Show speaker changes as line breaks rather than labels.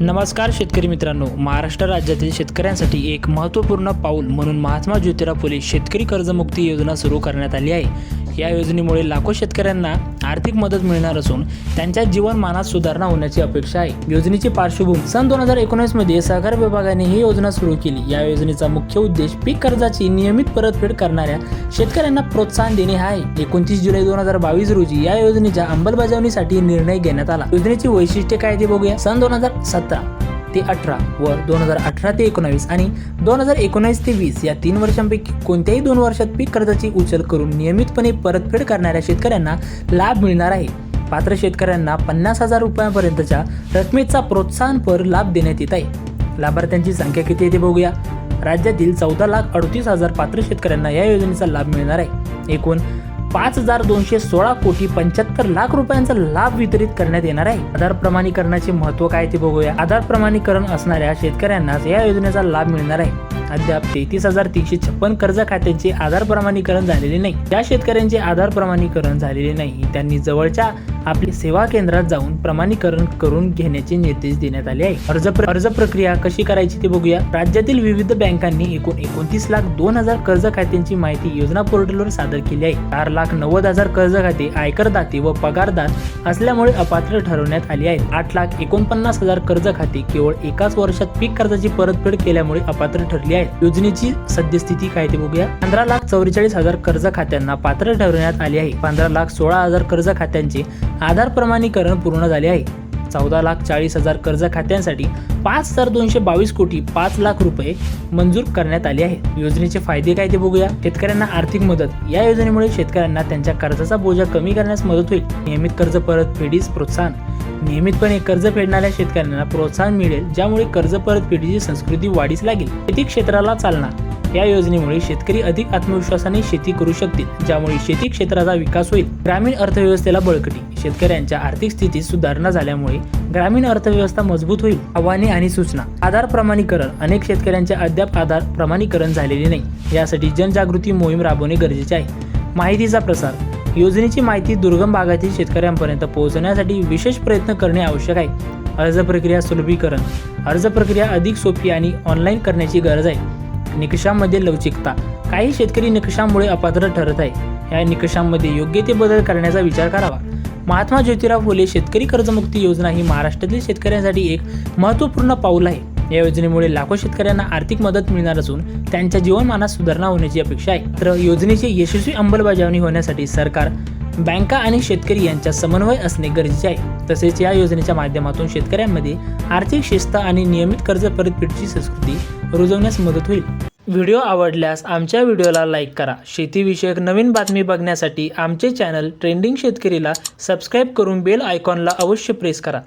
नमस्कार शेतकरी मित्रांनो महाराष्ट्र राज्यातील शेतकऱ्यांसाठी एक महत्त्वपूर्ण पाऊल म्हणून महात्मा ज्योतिराव फुले शेतकरी कर्जमुक्ती योजना सुरू करण्यात आली आहे. या योजनेमुळे लाखो शेतकऱ्यांना आर्थिक मदत मिळणार असून त्यांच्या जीवनमानात सुधारणा होण्याची अपेक्षा आहे. योजनेची पार्श्वभूमी सन दोन हजार एकोणीसमध्ये सहकार विभागाने ही योजना सुरू केली. या योजनेचा मुख्य उद्देश पीक कर्जाची नियमित परतफेड करणाऱ्या शेतकऱ्यांना प्रोत्साहन देणे हा आहे. एकोणतीस जुलै दोन हजार बावीस रोजी या योजनेच्या अंमलबजावणीसाठी निर्णय घेण्यात आला. योजनेची वैशिष्ट्ये काय ते बघूया. सन दोन हजार सतरा. ते अठरा व दोन हजार अठरा ते एकोणावीस आणि दोन हजार एकोणावीस ते वीस या तीन वर्षांपैकी कोणत्याही दोन वर्षात पीक कर्जाची उचल करून नियमितपणे परतफेड करणाऱ्या शेतकऱ्यांना लाभ मिळणार आहे. पात्र शेतकऱ्यांना पन्नास हजार रुपयांपर्यंतच्या रकमेचा प्रोत्साहनपर लाभ देण्यात येत आहे. लाभार्थ्यांची संख्या किती आहे ते बघूया. राज्यातील चौदा लाख अडतीस हजार पात्र शेतकऱ्यांना या योजनेचा लाभ मिळणार आहे. एकूण पाच हजार दोनशे सोळा कोटी पंच्याहत्तर लाख रुपयांचा लाभ वितरित करण्यात येणार आहे. आधार प्रमाणीकरणाचे महत्त्व काय ते बघूया. आधार प्रमाणीकरण असणाऱ्या शेतकऱ्यांनाच या योजनेचा लाभ मिळणार आहे. अद्याप तेहतीस हजार तीनशे छप्पन कर्ज खात्यांचे आधार प्रमाणीकरण झालेले नाही. ज्या शेतकऱ्यांचे आधार प्रमाणीकरण झालेले नाही त्यांनी जवळच्या आपली सेवा केंद्रात जाऊन प्रमाणीकरण करून घेण्याचे निर्देश देण्यात आले आहे. अर्ज प्र- अर्ज प्रक्रिया कशी करायची ते बघूया. राज्यातील विविध बँकांनी एकूण एकोणतीस लाख दोन हजार कर्ज खात्यांची माहिती योजना पोर्टलवर सादर केली आहे. चार लाख नव्वद हजार कर्ज खाते आयकरदाते व पगारदार असल्यामुळे अपात्र ठरवण्यात आली आहेत आठ लाख एकोणपन्नास हजार कर्ज खाते केवळ एकाच वर्षात पीक कर्जाची परतफेड केल्यामुळे अपात्र ठरली आहेत योजनेची सद्यस्थिती काय ते बघूया. पंधरा लाख चौवेचाळीस हजार कर्ज खात्यांना पात्र ठरवण्यात आली आहे. पंधरा लाख सोळा हजार कर्ज खात्यांचे आधार प्रमाणीकरण पूर्ण झाले आहे. चौदा लाख चाळीस हजार कर्ज खात्यांसाठी पाच हजार दोनशे बावीस कोटी पाच लाख रुपये मंजूर करण्यात आले आहे. योजनेचे फायदे काय ते बघूया. शेतकऱ्यांना आर्थिक मदत. या योजनेमुळे शेतकऱ्यांना त्यांच्या कर्जाचा बोजा कमी करण्यास मदत होईल. नियमित कर्ज परतफेडीस प्रोत्साहन. नियमितपणे कर्ज फेडणाऱ्या शेतकऱ्यांना प्रोत्साहन मिळेल ज्यामुळे कर्ज परतफेडीची संस्कृती वाढीस लागेल. शेती क्षेत्राला चालना. या योजनेमुळे शेतकरी अधिक आत्मविश्वासाने शेती करू शकतील ज्यामुळे शेती क्षेत्राचा विकास होईल. ग्रामीण अर्थव्यवस्थेला बळकटी. शेतकऱ्यांच्या आर्थिक स्थितीत सुधारणा झाल्यामुळे ग्रामीण अर्थव्यवस्था मजबूत होईल. आव्हाने आणि सूचना. आधार प्रमाणीकरण. अनेक शेतकऱ्यांचे अद्याप आधार प्रमाणीकरण झालेले नाही. यासाठी जनजागृती मोहीम राबवणे गरजेचे आहे. माहितीचा प्रसार. योजनेची माहिती दुर्गम भागातील शेतकऱ्यांपर्यंत पोहोचवण्यासाठी विशेष प्रयत्न करणे आवश्यक आहे. अर्ज प्रक्रिया सुलभीकरण अर्ज प्रक्रिया अधिक सोपी आणि ऑनलाईन करण्याची गरज आहे. निकषांमध्ये लवचिकता काही शेतकरी निकषांमुळे अपात्र ठरत आहे. या निकषांमध्ये योग्य ते बदल करण्याचा विचार करावा. महात्मा ज्योतिराव फुले शेतकरी कर्जमुक्ती योजना ही महाराष्ट्रातील शेतकऱ्यांसाठी एक महत्त्वपूर्ण पाऊल आहे. या योजनेमुळे लाखो शेतकऱ्यांना आर्थिक मदत मिळणार असून त्यांच्या जीवनमानात सुधारणा होण्याची अपेक्षा आहे. तर योजनेची यशस्वी अंमलबजावणी होण्यासाठी सरकार बँका आणि शेतकरी यांच्या समन्वय असणे गरजेचे आहे. तसेच या योजनेच्या माध्यमातून शेतकऱ्यांमध्ये आर्थिक शिस्त आणि नियमित कर्ज परतफेडची संस्कृती रुजवण्यास मदत होईल. व्हिडिओ आवडल्यास आमच्या व्हिडिओला लाईक करा. शेतीविषयक नवीन बातमी बघण्यासाठी आमचे चॅनल ट्रेंडिंग शेतकरीला सबस्क्राईब करून बेल आयकॉनला अवश्य प्रेस करा.